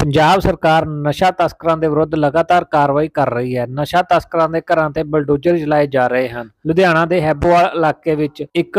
ਪੰਜਾਬ ਸਰਕਾਰ ਨਸ਼ਾ ਤਸਕਰਾਂ ਦੇ ਵਿਰੁੱਧ ਲਗਾਤਾਰ ਕਾਰਵਾਈ ਕਰ ਰਹੀ ਹੈ। ਨਸ਼ਾ ਤਸਕਰਾਂ ਦੇ ਘਰਾਂ ਤੇ ਬਲਡੋਜ਼ਰ ਚਲਾਏ ਜਾ ਰਹੇ ਹਨ। ਲੁਧਿਆਣਾ ਦੇ ਹੈਬੋਵਾਲ ਇਲਾਕੇ ਵਿੱਚ ਇੱਕ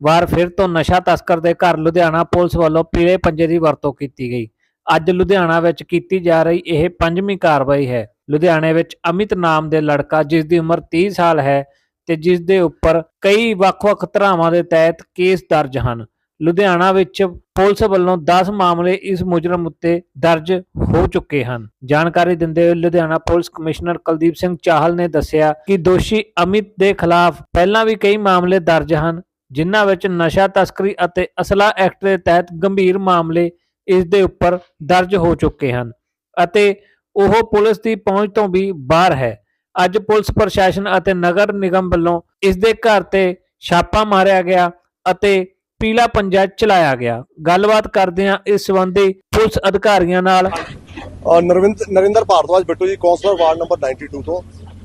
ਵਾਰ ਫਿਰ ਤੋਂ ਨਸ਼ਾ ਤਸਕਰ ਦੇ ਘਰ ਲੁਧਿਆਣਾ ਪੁਲਿਸ ਵੱਲੋਂ ਪੀਲੇ ਪੰਜੇ ਦੀ ਵਰਤੋਂ ਕੀਤੀ ਗਈ। ਅੱਜ ਲੁਧਿਆਣਾ ਵਿੱਚ ਕੀਤੀ ਜਾ ਰਹੀ ਇਹ ਪੰਜਵੀਂ ਕਾਰਵਾਈ ਹੈ। ਲੁਧਿਆਣੇ ਵਿੱਚ ਅਮਿਤ ਨਾਮ ਦੇ ਲੜਕਾ ਜਿਸ ਦੀ ਉਮਰ 30 ਸਾਲ ਹੈ ਤੇ ਜਿਸ ਦੇ ਉੱਪਰ ਕਈ ਵੱਖ-ਵੱਖ ਧਾਰਾਵਾਂ ਦੇ ਤਹਿਤ ਕੇਸ ਦਰਜ ਹਨ। ਲੁਧਿਆਣਾ ਵਿੱਚ ਪੁਲਿਸ ਵੱਲੋਂ 10 ਮਾਮਲੇ ਇਸ ਮੁਜਰਮ ਉੱਤੇ ਦਰਜ ਹੋ ਚੁੱਕੇ ਹਨ। ਜਾਣਕਾਰੀ ਦਿੰਦੇ ਹੋਏ ਲੁਧਿਆਣਾ ਪੁਲਿਸ ਕਮਿਸ਼ਨਰ ਕੁਲਦੀਪ ਸਿੰਘ ਚਾਹਲ ਨੇ ਦੱਸਿਆ ਕਿ ਦੋਸ਼ੀ ਅਮਿਤ ਦੇ ਖਿਲਾਫ ਪਹਿਲਾਂ ਵੀ ਕਈ ਮਾਮਲੇ ਦਰਜ ਹਨ, ਜਿਨ੍ਹਾਂ ਵਿੱਚ ਨਸ਼ਾ ਤਸਕਰੀ ਅਤੇ ਅਸਲਾ ਐਕਟ ਦੇ ਤਹਿਤ ਗੰਭੀਰ ਮਾਮਲੇ ਇਸ ਦੇ ਉੱਪਰ ਦਰਜ ਹੋ ਚੁੱਕੇ ਹਨ ਅਤੇ ਉਹ ਪੁਲਿਸ ਦੀ ਪਹੁੰਚ ਤੋਂ ਵੀ ਬਾਹਰ ਹੈ। ਅੱਜ ਪੁਲਿਸ ਪ੍ਰਸ਼ਾਸਨ ਅਤੇ ਨਗਰ ਨਿਗਮ ਵੱਲੋਂ ਇਸ ਦੇ ਘਰ ਤੇ ਛਾਪਾ ਮਾਰਿਆ ਗਿਆ ਅਤੇ ਪੀਲਾ ਪੰਜਾ ਚਲਾਇਆ ਗਿਆ। ਗੱਲਬਾਤ ਕਰਦੇ ਹਾਂ ਇਸ ਸੰਬੰਧੀ ਪੁਲਿਸ ਅਧਿਕਾਰੀਆਂ ਨਾਲ। ਨਰਿੰਦਰ ਭਾਰਦਵਾਜ ਬਿੱਟੂ ਜੀ ਕੌਂਸਲਰ ਵਾਰਡ ਨੰਬਰ 92 ਤੋਂ।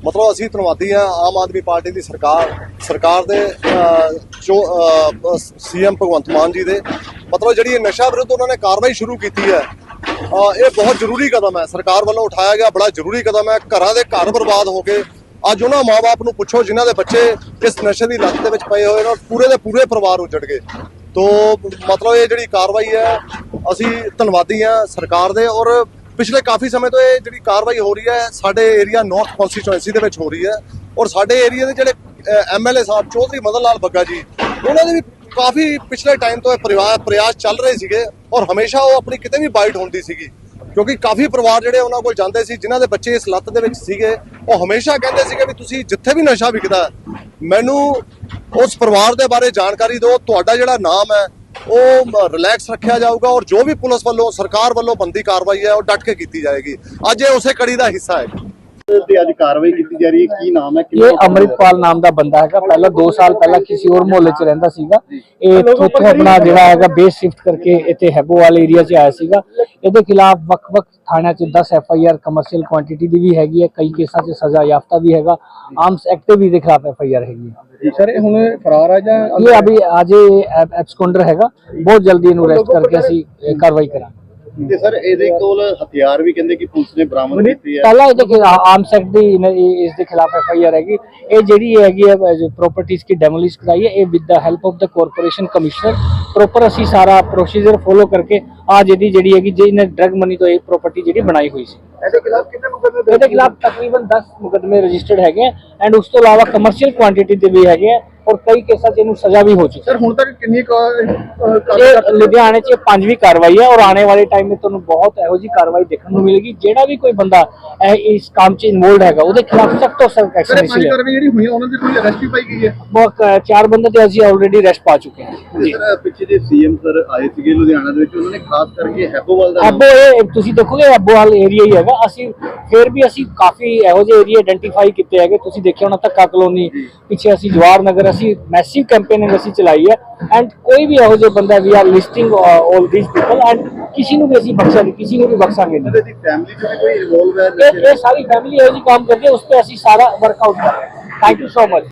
ਮਤਲਬ ਅਸੀਂ ਧੰਨਵਾਦੀ ਹਾਂ ਆਮ ਆਦਮੀ ਪਾਰਟੀ ਦੀ ਸਰਕਾਰ ਸਰਕਾਰ ਦੇ ਅ, ਜੋ ਸੀਐਮ ਭਗਵੰਤ ਮਾਨ ਜੀ ਦੇ। ਮਤਲਬ ਜਿਹੜੀ ਇਹ ਨਸ਼ਾ ਵਿਰੁੱਧ ਉਹਨਾਂ ਨੇ ਕਾਰਵਾਈ ਸ਼ੁਰੂ ਕੀਤੀ ਹੈ ਇਹ ਬਹੁਤ ਜ਼ਰੂਰੀ ਕਦਮ ਹੈ। ਸਰਕਾਰ ਵੱਲੋਂ ਉਠਾਇਆ ਗਿਆ ਬੜਾ ਜ਼ਰੂਰੀ ਕਦਮ ਹੈ। ਘਰਾਂ ਦੇ ਘਰ ਬਰਬਾਦ ਹੋ ਗਏ ਅੱਜ ਉਹਨਾਂ ਮਾਪੇ ਨੂੰ ਪੁੱਛੋ, ਜਿਨ੍ਹਾਂ ਦੇ ਬੱਚੇ ਇਸ ਨਸ਼ੇ ਦੀ ਲੱਤ ਦੇ ਵਿੱਚ ਪਏ ਹੋਏ ਨੇ ਔਰ ਪੂਰੇ ਦੇ ਪੂਰੇ ਪਰਿਵਾਰ ਉੱਜੜ ਗਏ। ਤੋ ਮਤਲਬ ਇਹ ਜਿਹੜੀ ਕਾਰਵਾਈ ਹੈ, ਅਸੀਂ ਧੰਨਵਾਦੀ ਹਾਂ ਸਰਕਾਰ ਦੇ ਔਰ ਪਿਛਲੇ ਕਾਫੀ ਸਮੇਂ ਤੋਂ ਇਹ ਜਿਹੜੀ ਕਾਰਵਾਈ ਹੋ ਰਹੀ ਹੈ, ਸਾਡੇ ਏਰੀਆ ਨਾਰਥ ਕਨਸਟੀਚੁਐਂਸੀ ਦੇ ਵਿੱਚ ਹੋ ਰਹੀ ਹੈ ਔਰ ਸਾਡੇ ਏਰੀਆ ਦੇ ਜਿਹੜੇ ਐਮਐਲਏ ਸਾਹਿਬ ਚੌਧਰੀ ਮਦਨ ਲਾਲ ਬੱਗਾ ਜੀ, ਉਹਨਾਂ ਦੇ ਵੀ ਕਾਫੀ ਪਿਛਲੇ ਟਾਈਮ ਤੋਂ ਇਹ ਪਰਿਵਾਰ ਪ੍ਰਯਾਸ ਚੱਲ ਰਹੇ ਸੀਗੇ ਔਰ ਹਮੇਸ਼ਾ ਉਹ ਆਪਣੀ ਕਿਤੇ ਵੀ ਬਾਈਟ ਹੁੰਦੀ ਸੀਗੀ। ਕਿਉਂਕਿ ਕਾਫੀ ਪਰਿਵਾਰ ਜਿਹੜੇ ਉਹਨਾਂ ਕੋਲ ਜਾਂਦੇ ਸੀ, ਜਿਨ੍ਹਾਂ ਦੇ ਬੱਚੇ ਇਸ ਲੱਤ ਦੇ ਵਿੱਚ ਸੀਗੇ, ਉਹ ਹਮੇਸ਼ਾ ਕਹਿੰਦੇ ਸੀਗੇ ਵੀ ਤੁਸੀਂ ਜਿੱਥੇ ਵੀ ਨਸ਼ਾ ਵਿਕਦਾ ਮੈਨੂੰ ਉਸ ਪਰਿਵਾਰ ਦੇ ਬਾਰੇ ਜਾਣਕਾਰੀ ਦਿਓ, ਤੁਹਾਡਾ ਜਿਹੜਾ ਨਾਮ ਹੈ, ਉਹ ਰਿਲੈਕਸ ਰੱਖਿਆ ਜਾਊਗਾ ਔਰ ਜੋ ਵੀ ਪੁਲਿਸ ਵੱਲੋਂ, ਸਰਕਾਰ ਵੱਲੋਂ ਬੰਦੀ ਕਾਰਵਾਈ ਹੈ, ਉਹ ਡਟ ਕੇ ਕੀਤੀ ਜਾਏਗੀ। ਅੱਜ ਇਹ ਉਸੇ ਕੜੀ ਦਾ ਹਿੱਸਾ ਹੈ। ਤੇ ਅੱਜ ਕਾਰਵਾਈ ਕੀਤੀ ਜਾ ਰਹੀ ਹੈ। ਕੀ ਨਾਮ ਹੈ? ਇਹ ਅੰਮ੍ਰਿਤਪਾਲ ਨਾਮ ਦਾ ਬੰਦਾ ਹੈਗਾ। ਪਹਿਲਾਂ 2 ਸਾਲ ਪਹਿਲਾਂ ਕਿਸੇ ਹੋਰ ਮੁਹੱਲੇ 'ਚ ਰਹਿੰਦਾ ਸੀਗਾ। ਇਹ ਇੱਥੋਂ ਆਪਣਾ ਜਿਹੜਾ ਹੈਗਾ ਬੇਸ ਸ਼ਿਫਟ ਕਰਕੇ ਇੱਥੇ ਹੈਬੋਵਾਲ ਏਰੀਆ 'ਚ ਆਇਆ ਸੀਗਾ। ਇਹਦੇ ਖਿਲਾਫ ਵੱਖ-ਵੱਖ ਥਾਣਿਆਂ 'ਚ 10 F I R commercial quantity ਦੀ ਵੀ ਹੈਗੀ ਹੈ। ਕਈ ਕੇਸਾਂ 'ਚ ਸਜ਼ਾ ਯਾਫਤਾ ਵੀ ਹੈਗਾ। ਆਰਮਸ ਐਕਟ ਵੀ ਦੇ ਖਿਲਾਫ ਐਫ ਆਈ ਆਰ ਹੈਗੀ ਹੈ। ਸਰ ਇਹ ਹੁਣ ਫਰਾਰ ਆ ਜਾਂ ਇਹ ਅਭੀ ਅੱਜ ਐਬਸਕੌਂਡਰ ਹੈਗਾ। ਬਹੁਤ ਜਲਦੀ ਇਹਨੂੰ ਅਰੈਸਟ ਕਰਕੇ ਅਸੀਂ ਇਹ ਕਾਰਵਾਈ ਕਰਾਂਗੇ। ਤੇ ਸਰ ਇਹਦੇ ਕੋਲ ਹਥਿਆਰ ਵੀ ਕਹਿੰਦੇ ਕਿ ਪੁਲਿਸ ਨੇ ਬਰਾਮਦ ਕੀਤੇ ਆ ਪਹਿਲਾਂ ਇਹਦੇ ਖਿਲਾਫ ਆਰਮਸ ਐਕਟ ਦੀ ਇਸ ਦੇ ਖਿਲਾਫ ਐਫ ਆਈ ਆਰ ਹੈਗੀ। ਇਹ ਜਿਹੜੀ ਹੈਗੀ ਹੈ ਜੋ ਪ੍ਰਾਪਰਟੀਜ਼ ਕੀ ਡੈਮੋਲਿਸ਼ ਕਰਾਈ ਹੈ ਇਹ with the help of the corporation commissioner proper ਅਸੀਂ ਸਾਰਾ ਪ੍ਰੋਸੀਜਰ ਫੋਲੋ ਕਰਕੇ ਆ ਜਿਹੜੀ ਜਿਹੜੀ ਹੈਗੀ ਜਿਹਨੇ ਡਰਗ ਮਨੀ ਤੋਂ ਇਹ ਪ੍ਰਾਪਰਟੀ ਜਿਹੜੀ ਬਣਾਈ ਹੋਈ ਸੀ। ਇਹਦੇ ਖਿਲਾਫ ਕਿੰਨੇ ਮੁਕਦਮੇ ਇਹਦੇ ਖਿਲਾਫ ਤਕਰੀਬਨ 10 ਮੁਕਦਮੇ ਰਜਿਸਟਰਡ ਹੈਗੇ ਐਂਡ ਉਸ ਤੋਂ ਇਲਾਵਾ ਕਮਰਸ਼ੀਅਲ ਕੁਆਂਟੀਟੀ ਦੇ ਵੀ ਹੈਗੇ ਆ ਔਰ ਕਈ ਕੇਸਾਂ 'ਚ ਇਹਨੂੰ ਸਜ਼ਾ ਵੀ ਹੋ ਚੁੱਕੀ ਸਰ ਹੁਣ ਤੱਕ ਕਿੰਨੀ ਇਹ ਲੁਧਿਆਣੇ 'ਚ ਇਹ ਪੰਜਵੀਂ ਕਾਰਵਾਈ ਹੈ ਔਰ ਆਉਣੇ ਵਾਲੇ ਟਾਈਮ ਵਿੱਚ ਤੁਹਾਨੂੰ ਬਹੁਤ ਇਹੋ ਜੀ ਕਾਰਵਾਈ ਦੇਖਣ ਨੂੰ ਮਿਲੇਗੀ। ਜਿਹੜਾ ਵੀ ਕੋਈ ਬੰਦਾ ਇਹ ਇਸ ਕੰਮ 'ਚ ਇਨਵੋਲਡ ਹੈਗਾ ਉਹਦੇ ਖਿਲਾਫ ਸਖਤ ਤੋਂ ਸਖਤ ਐਕਸ਼ਨ ਕਾਰਵਾਈ ਜਿਹੜੀ ਹੋਈ ਉਹਨਾਂ ਦੀ ਕੋਈ ਅਰੈਸਟ ਵੀ ਪਾਈ ਗਈ ਹੈ? ਬਹੁਤ ਚਾਰ ਬੰਦੇ ਤੇ ਅਸੀਂ ਆਲਰੇਡੀ ਅਰੈਸਟ ਪਾ ਚੁੱਕੇ ਹਾਂ। ਜੀ। ਸਰ ਪਿੱਛੇ ਜੇ ਸੀਐਮ ਸਰ ਆਏ ਸੀਗੇ ਲੁਧਿਆਣਾ ਦੇ ਵਿੱਚ ਉਹਨਾਂ ਨੇ ਖਾਸ ਕਰਕੇ ਹੈਪੋਵਾਲ ਦਾ ਅੱਬੋ ਇਹ ਤੁਸੀਂ ਦੇਖੋਗੇ ਅੱਬੋਵਾਲ ਏਰੀਆ ਹੀ ਹੈਗਾ। ਅਸੀਂ ਫਿਰ ਵੀ ਅਸੀਂ ਕਾਫੀ ਇਹੋ ਜਿਹੇ ਏਰੀਆ ਆਇਡੈਂਟੀਫਾਈ ਕੀਤੇ ਹੈਗੇ। ਤੁਸੀਂ ਦੇਖਿਆ ਹੋਣਾ ਧੱਕਾ ਕਲੋਨੀ ਪਿੱਛੇ ਅਸੀਂ ਜਵਾਰ ਨਗਰ ਅਸੀਂ ਮੈਸਿਵ ਕੈਂਪੇਨਿੰਗ ਅਸੀਂ ਚਲਾਈ ਹੈ ਐਂਡ ਕੋਈ ਵੀ ਇਹੋ ਜਿਹੇ ਬੰਦਾ we are listing all these people and ਕਿਸੇ ਨੂੰ ਵੀ ਅਸੀਂ ਬਖਸ਼ਾਂਗੇ ਕਿਸੇ ਨੂੰ ਵੀ ਬਖਸ਼ਾਂਗੇ ਨਹੀਂ। ਦੀ ਫੈਮਿਲੀ ਚ ਵੀ ਕੋਈ ਇਨਵੋਲਵ ਹੈ ਇਹ ਸਾਰੀ ਫੈਮਿਲੀ ਇਹੋ ਜਿਹੀ ਕੰਮ ਕਰਦੀ ਹੈ ਉਸ ਤੇ ਅਸੀਂ ਸਾਰਾ ਵਰਕਆਊਟ ਕਰਾਂਗੇ। Thank you so much